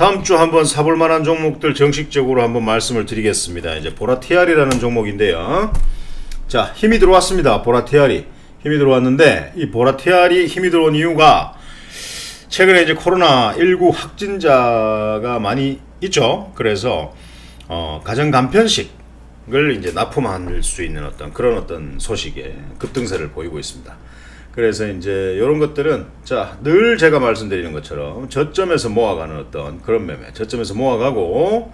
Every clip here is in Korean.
다음 주 한번 사볼 만한 종목들 정식적으로 한번 말씀을 드리겠습니다. 이제 보라티알이라는 종목인데요. 자, 힘이 들어왔습니다. 보라티알이. 힘이 들어왔는데 이 보라티알이 힘이 들어온 이유가 최근에 이제 코로나 19 확진자가 많이 있죠. 그래서 어, 가정 간편식을 이제 납품할 수 있는 어떤 그런 어떤 소식에 급등세를 보이고 있습니다. 그래서 이제 이런 것들은 자 늘 제가 말씀드리는 것처럼 저점에서 모아가는 어떤 그런 매매, 저점에서 모아가고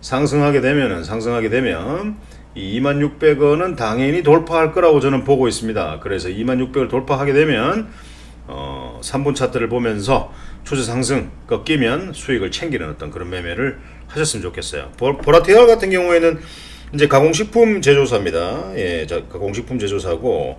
상승하게 되면은 상승하게 되면 이 2600원은 당연히 돌파할 거라고 저는 보고 있습니다. 그래서 2600을 돌파하게 되면 어, 3분 차트를 보면서 추세 상승 꺾이면 수익을 챙기는 어떤 그런 매매를 하셨으면 좋겠어요. 보- 보라테알 같은 경우에는 이제 가공식품 제조사입니다. 예, 자, 가공식품 제조사고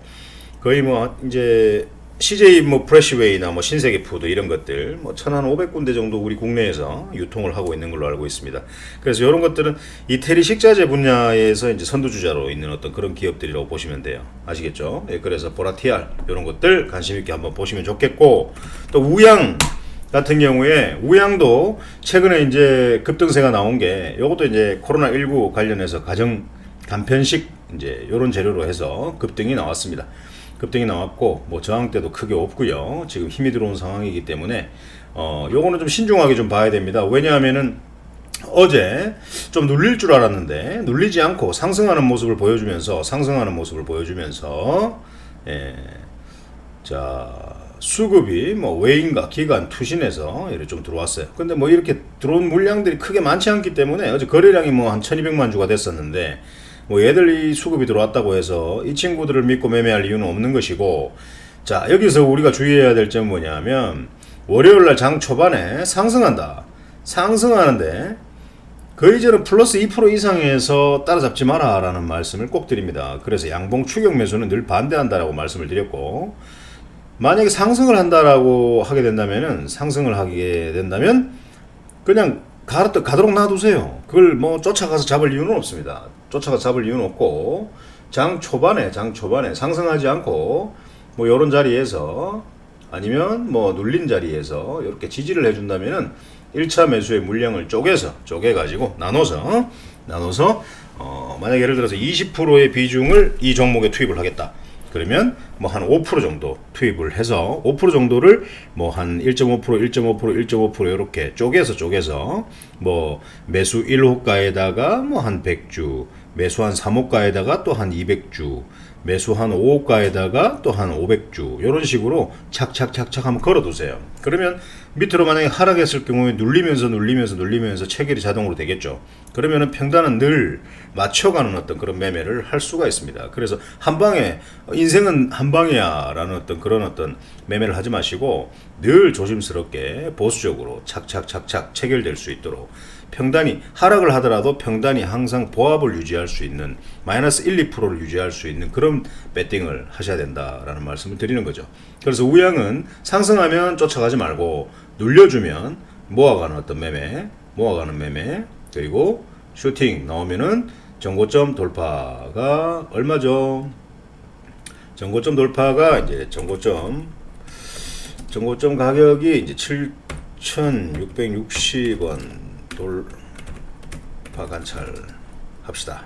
거의 뭐 이제 CJ 뭐 프레시웨이나 뭐 신세계 푸드 이런 것들 뭐 천한 500군데 정도 우리 국내에서 유통을 하고 있는 걸로 알고 있습니다. 그래서 이런 것들은 이태리 식자재 분야에서 이제 선두주자로 있는 어떤 그런 기업들이라고 보시면 돼요. 아시겠죠? 예, 그래서 보라티알 이런 것들 관심 있게 한번 보시면 좋겠고 또 우양 같은 경우에 우양도 최근에 이제 급등세가 나온 게 이것도 이제 코로나 19 관련해서 가정 간편식 이제 이런 재료로 해서 급등이 나왔습니다. 급등이 나왔고 뭐 저항 때도 크게 없고요. 지금 힘이 들어온 상황이기 때문에 어 요거는 좀 신중하게 좀 봐야 됩니다. 왜냐하면은 어제 좀 눌릴 줄 알았는데 눌리지 않고 상승하는 모습을 보여주면서 상승하는 모습을 보여주면서 예. 자 수급이 뭐 외인과 기관 투신에서 이렇게 좀 들어왔어요. 근데 뭐 이렇게 들어온 물량들이 크게 많지 않기 때문에 어제 거래량이 뭐 한 1200만 주가 됐었는데 뭐 얘들이 수급이 들어왔다고 해서 이 친구들을 믿고 매매할 이유는 없는 것이고 자 여기서 우리가 주의해야 될 점은 뭐냐면 월요일 날 장 초반에 상승한다. 상승하는데 거의 저는 플러스 2% 이상에서 따라잡지 마라 라는 말씀을 꼭 드립니다. 그래서 양봉 추격 매수는 늘 반대한다라고 말씀을 드렸고 만약에 상승을 한다라고 하게 된다면은 상승을 하게 된다면 그냥 가, 가도록 놔두세요. 그걸 뭐 쫓아가서 잡을 이유는 없습니다. 쫓아가서 잡을 이유는 없고 장 초반에 장 초반에 상승하지 않고 뭐 이런 자리에서 아니면 뭐 눌린 자리에서 이렇게 지지를 해준다면은 1차 매수의 물량을 쪼개서 쪼개 가지고 나눠서 나눠서 어 만약 예를 들어서 20%의 비중을 이 종목에 투입을 하겠다. 그러면 뭐 한 5% 정도 투입을 해서 5% 정도를 뭐 한 1.5%, 1.5%, 1.5% 이렇게 쪼개서 쪼개서 뭐 매수 1호가에다가 뭐 한 100주, 매수 한 3호가에다가 또 한 200주, 매수 한 5호가에다가 또 한 500주 이런 식으로 착착착착 한번 걸어 두세요. 그러면 밑으로 만약에 하락했을 경우에 눌리면서 눌리면서 눌리면서 체결이 자동으로 되겠죠. 그러면은 평단은 늘 맞춰가는 어떤 그런 매매를 할 수가 있습니다. 그래서 한 방에 인생은 한 방이야라는 어떤 그런 어떤 매매를 하지 마시고 늘 조심스럽게 보수적으로 착착착착 체결될 수 있도록 평단이 하락을 하더라도 평단이 항상 보합을 유지할 수 있는 마이너스 1, 2%를 유지할 수 있는 그런 배팅을 하셔야 된다라는 말씀을 드리는 거죠. 그래서 우양은 상승하면 쫓아가지 말고 눌려주면 모아가는 어떤 매매, 모아가는 매매 그리고 슈팅 나오면은 정고점 돌파가 얼마죠? 정고점 돌파가 이제 정고점 정고점 가격이 이제 7,660원 돌파 관찰 합시다.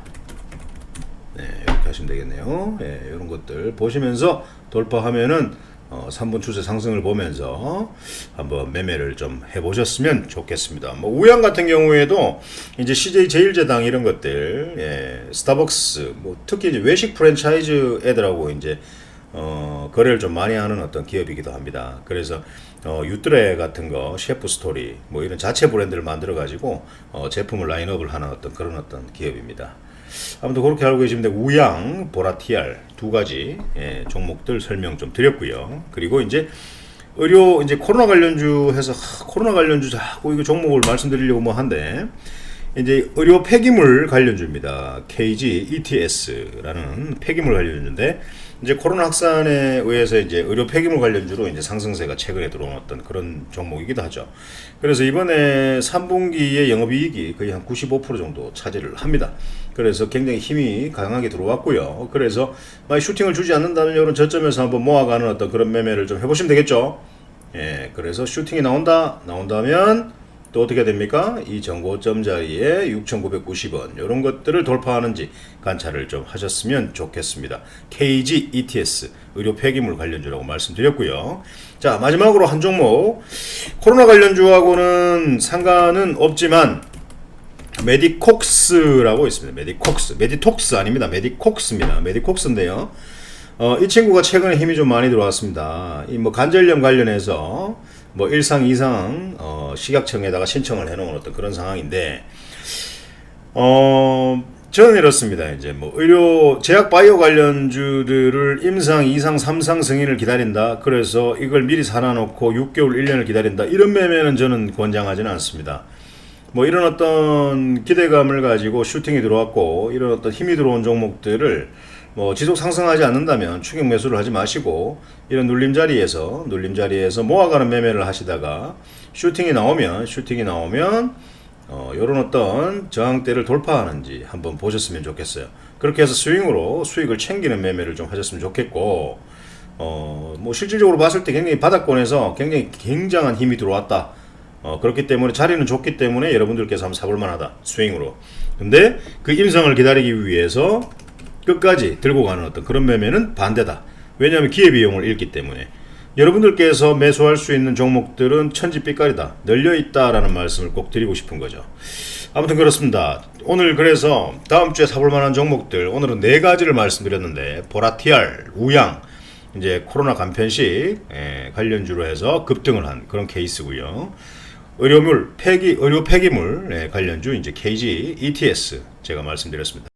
네, 이렇게 하시면 되겠네요. 네, 이런 것들 보시면서 돌파하면은 어, 3분 추세 상승을 보면서 한번 매매를 좀 해보셨으면 좋겠습니다. 뭐 우양 같은 경우에도 이제 CJ 제일제당 이런 것들, 예, 스타벅스, 뭐 특히 이제 외식 프랜차이즈 애들하고 이제 어, 거래를 좀 많이 하는 어떤 기업이기도 합니다. 그래서 어, 유트레 같은 거, 셰프 스토리, 뭐 이런 자체 브랜드를 만들어 가지고 어, 제품을 라인업을 하는 어떤 그런 어떤 기업입니다. 아무튼 그렇게 알고 계시면 되고 우양, 보라티알 두 가지 예, 종목들 설명 좀 드렸고요. 그리고 이제 의료 이제 코로나 관련주 해서 하, 코로나 관련주 자꾸 이거 종목을 말씀드리려고 뭐 한데 이제 의료 폐기물 관련주입니다. KG ETS라는 폐기물 관련주인데 이제 코로나 확산에 의해서 이제 의료 폐기물 관련주로 이제 상승세가 최근에 들어온 어떤 그런 종목이기도 하죠. 그래서 이번에 3분기의 영업이익이 거의 한 95% 정도 차지를 합니다. 그래서 굉장히 힘이 강하게 들어왔고요. 그래서 만약 슈팅을 주지 않는다면 이런 저점에서 한번 모아가는 어떤 그런 매매를 좀 해보시면 되겠죠. 예, 그래서 슈팅이 나온다, 나온다면 또 어떻게 됩니까? 이 정고점 자리에 6,990원 이런 것들을 돌파하는지 관찰을 좀 하셨으면 좋겠습니다. KG ETS 의료 폐기물 관련주라고 말씀드렸고요. 자 마지막으로 한 종목 코로나 관련주하고는 상관은 없지만 메디콕스라고 있습니다. 메디콕스, 메디톡스 아닙니다. 메디콕스입니다. 메디콕스인데요. 어, 이 친구가 최근에 힘이 좀 많이 들어왔습니다. 이 뭐 관절염 관련해서 뭐 일상 이상 어, 식약청에다가 신청을 해놓은 어떤 그런 상황인데 어 저는 이렇습니다. 이제 뭐 의료 제약 바이오 관련주들을 임상, 2상, 3상 승인을 기다린다. 그래서 이걸 미리 사놔놓고 6개월, 1년을 기다린다. 이런 매매는 저는 권장하지는 않습니다. 뭐 이런 어떤 기대감을 가지고 슈팅이 들어왔고 이런 어떤 힘이 들어온 종목들을 뭐 지속 상승하지 않는다면 추격 매수를 하지 마시고 이런 눌림 자리에서 눌림 자리에서 모아가는 매매를 하시다가 슈팅이 나오면 슈팅이 나오면 어, 이런 어떤 저항대를 돌파하는지 한번 보셨으면 좋겠어요. 그렇게 해서 스윙으로 수익을 챙기는 매매를 좀 하셨으면 좋겠고, 어, 뭐 실질적으로 봤을 때 굉장히 바닥권에서 굉장히 굉장한 힘이 들어왔다. 어, 그렇기 때문에 자리는 좋기 때문에 여러분들께서 한번 사볼 만하다. 스윙으로. 근데 그 임상을 기다리기 위해서 끝까지 들고 가는 어떤 그런 매매는 반대다. 왜냐하면 기회비용을 잃기 때문에. 여러분들께서 매수할 수 있는 종목들은 천지빛깔이다. 널려있다라는 말씀을 꼭 드리고 싶은 거죠. 아무튼 그렇습니다. 오늘 그래서 다음 주에 사볼 만한 종목들, 오늘은 네 가지를 말씀드렸는데, 보라티알, 우양, 이제 코로나 간편식 예, 관련주로 해서 급등을 한 그런 케이스고요. 의료물 폐기 의료 폐기물 예, 관련주 이제 KG ETS 제가 말씀드렸습니다.